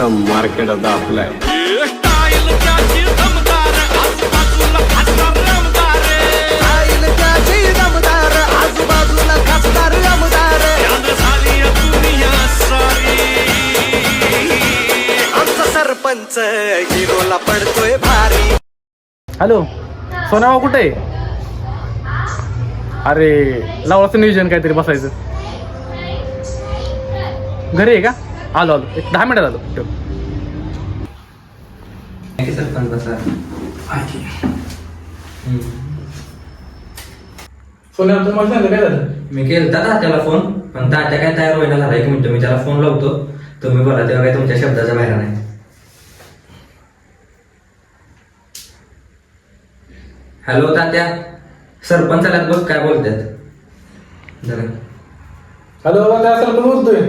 अख्खं मार्केट आता आपलं आहे आजूबाजूला सरपंच हिरोला पडतोय भारी हॅलो सोनावा कुठे? आहे अरे लावळाचं नियोजन काहीतरी बसायचं. घरी आहे का? आलो आलो. एक दहा मिनिटात आलो ठेव. सरपंच सोन्या तुम्हाला सांगितलं काय झालं? मी केलता तात्याला फोन पण तात्या काय तयार होईना झाला. एक मिनिट मी त्याला फोन लावतो. तुम्ही बोला तेव्हा काय तुमच्या शब्दाच्या बाहेर नाही. हॅलो तात्या. सरपंच आल्यात बघ काय बोलतात जरा. हॅलो त्या सर पण बोलतोय.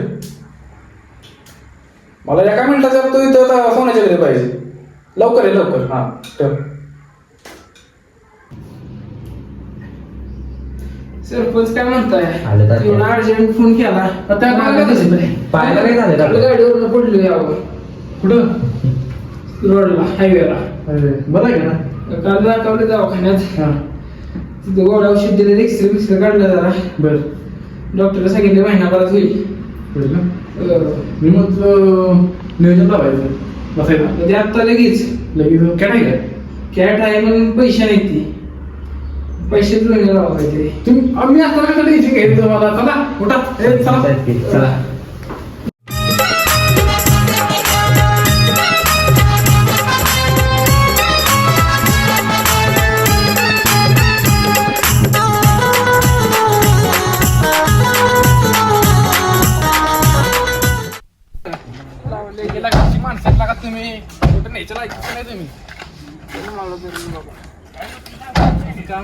मला एका मिनिटाचा तो इथं आता सोन्याच्या घरी पाहिजे. लवकर आहे लवकर. हां. ठेव. सरपंच काय म्हणताय? आले. एवढा अर्जंट फोन केला. कसं झालंय? पाहायला काय झालं तात्या? गाडीवर पडलो यावर कुठं? रोडला हायवेला अरे बरं आहे का ना? काल दाखवलं दवाखान्यात. हां. तिथे गोळा औषध दिले एक्सरे बिक्सरे काढला जरा. बरं. डॉक्टरला सांगितले महिनाभरात होईल. होईल ना? नियोजन लावायचं. बसायचं. ते आत्ता लगेच? लगेच. काय नाही काय कॅट आहे म्हणून पैसे नाहीत ती. पैसे जुळणे लावा काहीतरी तुम्ही आम्ही आता काय इथं मला चला उठा. ए, चला चला.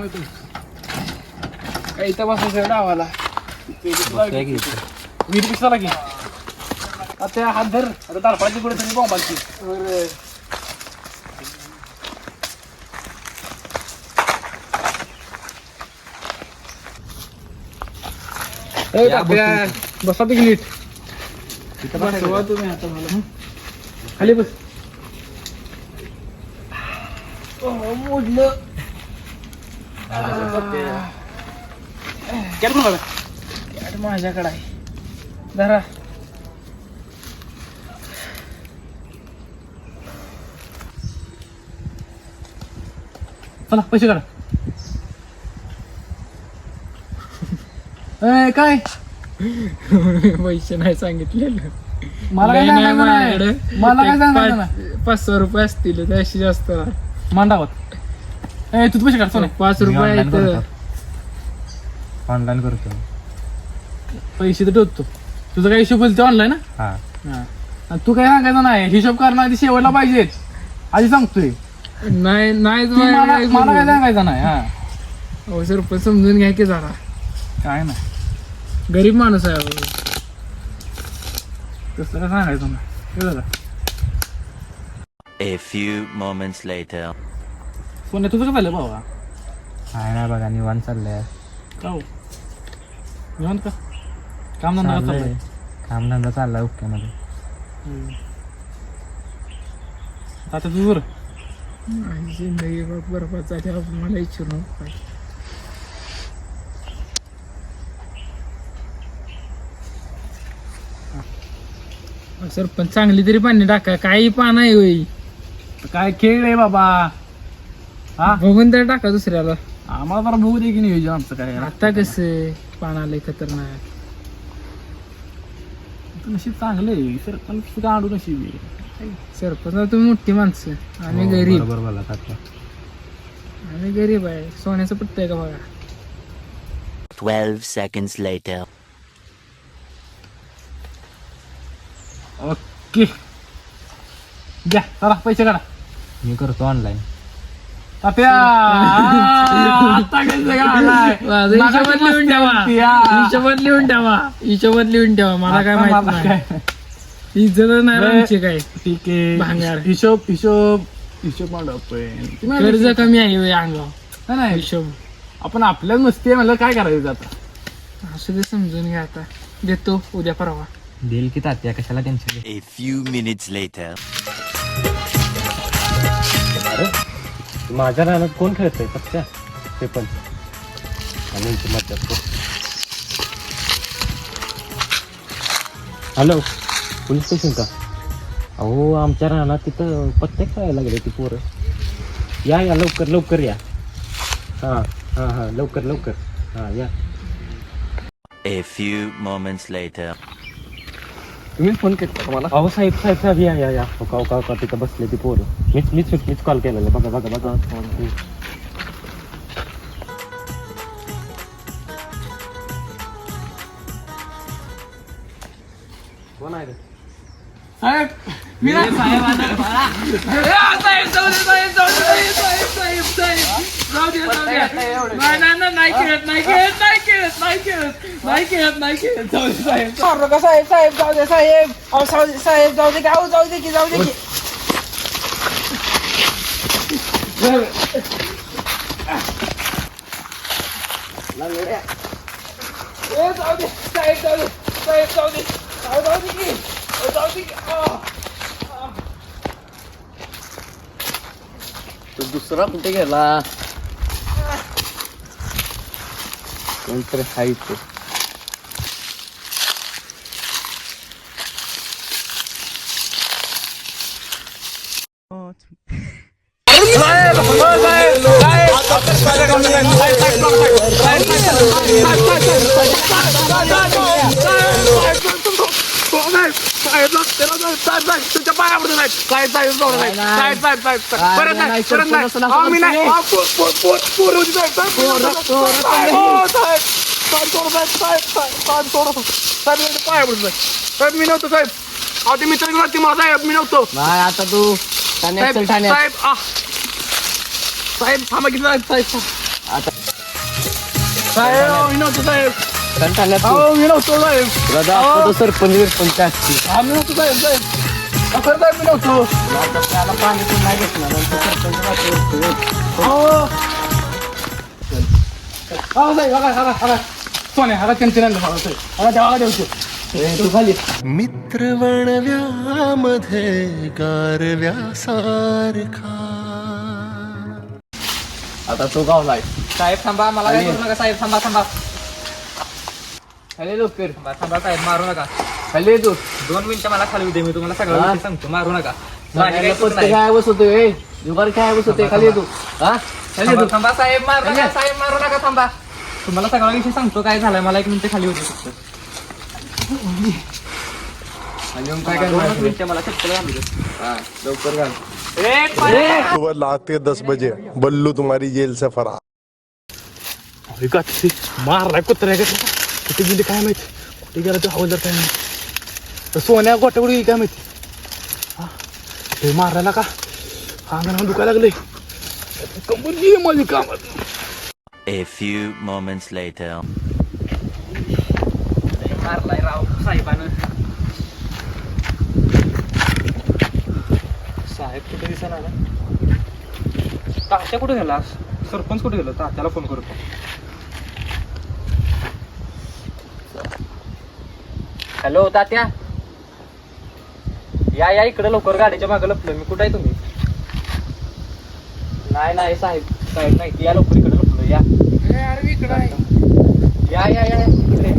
आहे तुमचं काय इथं बसायचं डावाला वीर पिसाला की. आता हात धर. आता तारपाची कुठे तरी बॉम्बाची बसा तुम्ही नीट. बसवा तुम्ही आता मला. खाली बस. मोडलं. कॅट पण कॅट माझ्याकडे आहे. धरा. चला पैसे काढा. ए, काय? पैसे नाही सांगितलेलं. मला काय सांगायचं नाही. मला काय सांगायचं रुपये असतील त्याशी जास्त. मांडावत ए तू पैसे काढ चला पाच रुपये आहेत. ऑनलाईन करतो. पैसे तर ठेवतो. तुझं काय हिशोब बोलतो ऑनलाईन हा. ना आणि तू काय सांगायचं नाही. हिशोब करणार आधी शेवटला पाहिजेत आधी सांगतोय. नाही नाही मला मला काय सांगायचं नाही हा. हो सर पण समजून घ्या की जरा. काय नाही. गरीब माणूस आहे अहो. तसं काय सांगायचं नाही. का? A few moments later. सोन्या तुझं काय झालं बाबा काय नाही बघा निवांत चाललंय. का हो? निवांत का? काम धंदा चाललंय. कामधंदा चाललाय ओके मध्ये. आता तुझं बरं माझी जिंदगी बघ बरबाद झाली. मला विचारू नको काय. अहो, सर पण चांगली तरी पाणी टाका. काही पान आहे होई काय खेळ आहे बाबा? हा? बघून तर टाका दुसऱ्याला. आम्हाला जरा बघू दे की नियोजन आमचं काय. आता कसं आलंय खतरनाक. नशीब चांगलं आहे. सरपंच गाडू नशीब आहे. सरपंच तुम्ही मोठी माणसं. आम्ही गरीब. बरोबर बोला आम्ही गरीब आहे. सोन्याचं पट्ट आहे का बघा? 12 seconds later. ओके. द्या चला पैसे काढा. मी करतो ऑनलाईन तात्या आता कसं काढलाय? माझं नाकाची हिशोबात लिहून ठेवा. हिशोबात लिहून ठेवा. हिशोबात लिहून ठेवा. मला काय माहीत मला नाही. काय? इज्जत नाही आमची काय? ठीक आहे. भांगार. हिशोब हिशोब. हिशोब मांडतोय कर्ज कमी आहे होय अंगावर. नाही हिशोब. आपण आपल्याच मस्ती आहे म्हणलं काय करायचं आता? असू दे समजून घ्या आता. देतो उद्या परवा. देईल की तात्या? कशाला टेन्शन few minutes later. माझ्या रानात कोण खेळतंय? फक्त ते पण. आणि इथे मध्यात हॅलो पोलीस स्टेशन का? अहो आमच्या रानात तिथं पत्ते खेळायला लागले ती पोरं. या या लवकर लवकर या. हां हां हां लवकर लवकर. हां या. A few moments later. तुम्ही फ़ोन केला मला? अहो साहेब साहेब साहेब या या या. हो का हो का हो का तिथं बसले ती पोरं. मीच मीच मीच कॉल केलेला. बघा बघा बघा. हम्म. कोण आहे रे? साहेब मी नाही साहेब साहेब जाऊ दे साहेब जाऊ दे साहेब साहेब साहेब. जाऊ दे जाऊ दे. नाही नाही नाही नाही खेळत नाही खेळत नाही खेळत नाही खेळत नाही खेळत नाही खेळत. जाऊ दे साहेब. मारू नका साहेब साहेब जाऊ दे साहेब. अहो साहेब साहेब जाऊ दे की अहो जाऊ दे की जाऊ दे की. ए, जाऊ दे साहेब जाऊ दे साहेब जाऊ दे. अहो जाऊ दे की अहो, जाऊ दे की. अहो. दुसरा कुठे गेला? entre aceite. Ótimo. ते तुमच्या पायावर साहेब साहेब जाऊ परत नाही परत नाही. मी नाही साहेब. मी नव्हतो साहेब. ते मित्र आलते मला साहेब मी नव्हतो. नाही आता तू साहेब साहेब आ. साहेब थांबा की साहेब साहेब. आता साहेब अहो, मी नव्हतो साहेब. ठाण्यात अहो मी नव्हतो साहेब. तुला दाखवतो सरपंच बिरपंच असते हा मी नव्हतो साहेब साहेब. अहो, खरं साहेब मी नव्हतो. त्याला पाणी पण नाही घेतलं नंतर सरपंच वाटलं. अहो हा साहेब हा हा हा सोने त्यांचे नाही साहेब द्यावा देवचे तू खाली. मित्रवणव्यामध्ये गारव्यासारखा आता तो गावलाय साहेब थांबा मला काय करू नका साहेब थांबा थांबा. खाली लवकर. थांबा थांबा साहेब मारू नका. खाली तू दोन मिनिटं मला खाली दे मी तुम्हाला सगळं हा? गोष्टी सांगतो. मारू नका. माझी काही चूक पत्ते नाही. काय बसवतोय दुपारी काय बसवतोय? खाली तू हा? खाली थांबा तू थांबा, साहेब मारू नका साहेब मारू नका थांबा. तुम्हाला सगळा विषय सांगतो काय झालाय मला एक मिनिट खाली होते. फक्त आणि काय दोनच करणार मिनिटं मला चप्पल घालू दे. हा लवकर घाल. सुबह लाते दस बजे। बल्लू तुम्हारी जेल से फरार। का मारलाय कुत्र्या कुठे गेली काय माहिती? कुठे गेला तो हवलदार काय माहिती? तर सोन्या गोट्यावर गेली काय माहिती? हा? ते मारायला का? अंगणा दुखायला लागले कंबर गेली माझी कामात. A few moments later. मारलाय राव साहेबानं. साहेब कुठे दिसणार तात्या कुठे गेला? सरपंच कुठे गेला? तात्याला फोन करतो. हॅलो तात्या. या या इकडे लवकर गाडीच्या मागे लपलो मी. कुठे आहे तुम्ही? नाही नाही साहेब साहेब नाही. या लवकर इकडे लपलो. या. इकडं या या या इकडे.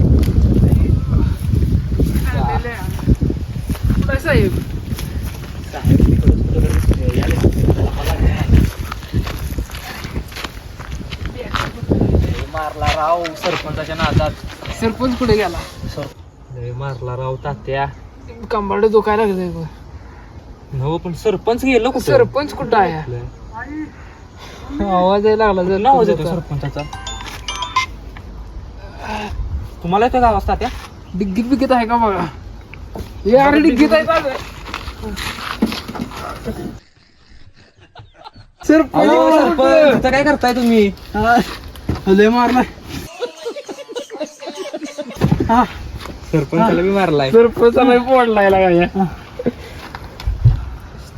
साहेब? साहेब कुठं दिसतोय. या लवकर. मारला राव सरपंचाच्या नादात. सरपंच कुठे गेला? लय मारला राव तात्या. कंबाड दुखायला लागले हो पण सरपंच गेलो कुठं? सरपंच कुठं आहे? आवाज यायला लागला जर नाव येतो सरपंचाचा? तुम्हाला येतो का आवाज तात्या? डिग्गीत बिग्गीत आहे का बघा? हे अरे डिग्गीत आहे का सरपंच सरपंच इथं काय करताय तुम्ही? लय मारलाय. सरपंचाला बी मारलाय. सरपंचाला फोडलाय लागा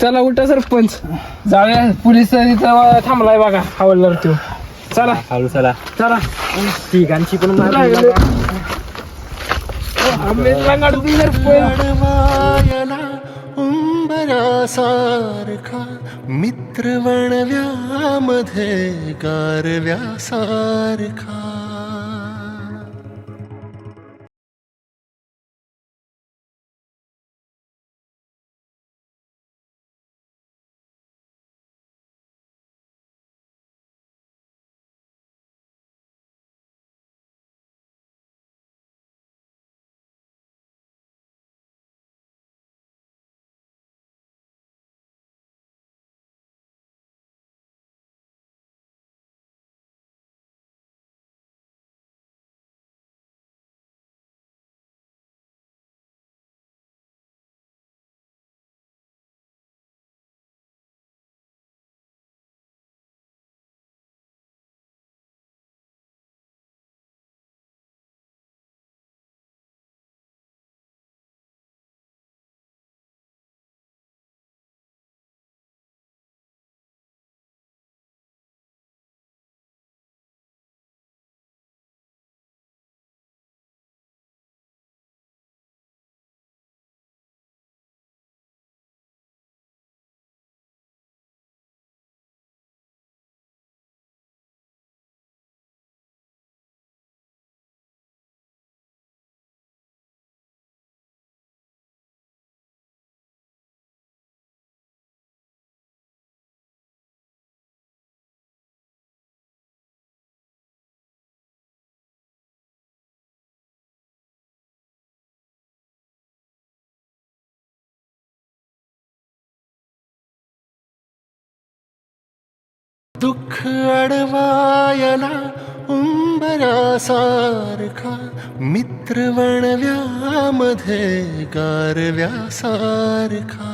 चला उठा सरपंच. जाऊया पोलीस इथं थांबलाय बघा हवालदार तो. चला. हळू चला. चला. तिघांची पण उंबरासारखा मित्र वणव्यामध्ये गारव्यासारखा दुःख अडवायला उंबरासारखा मित्र वणव्यामध्ये गारव्यासारखा.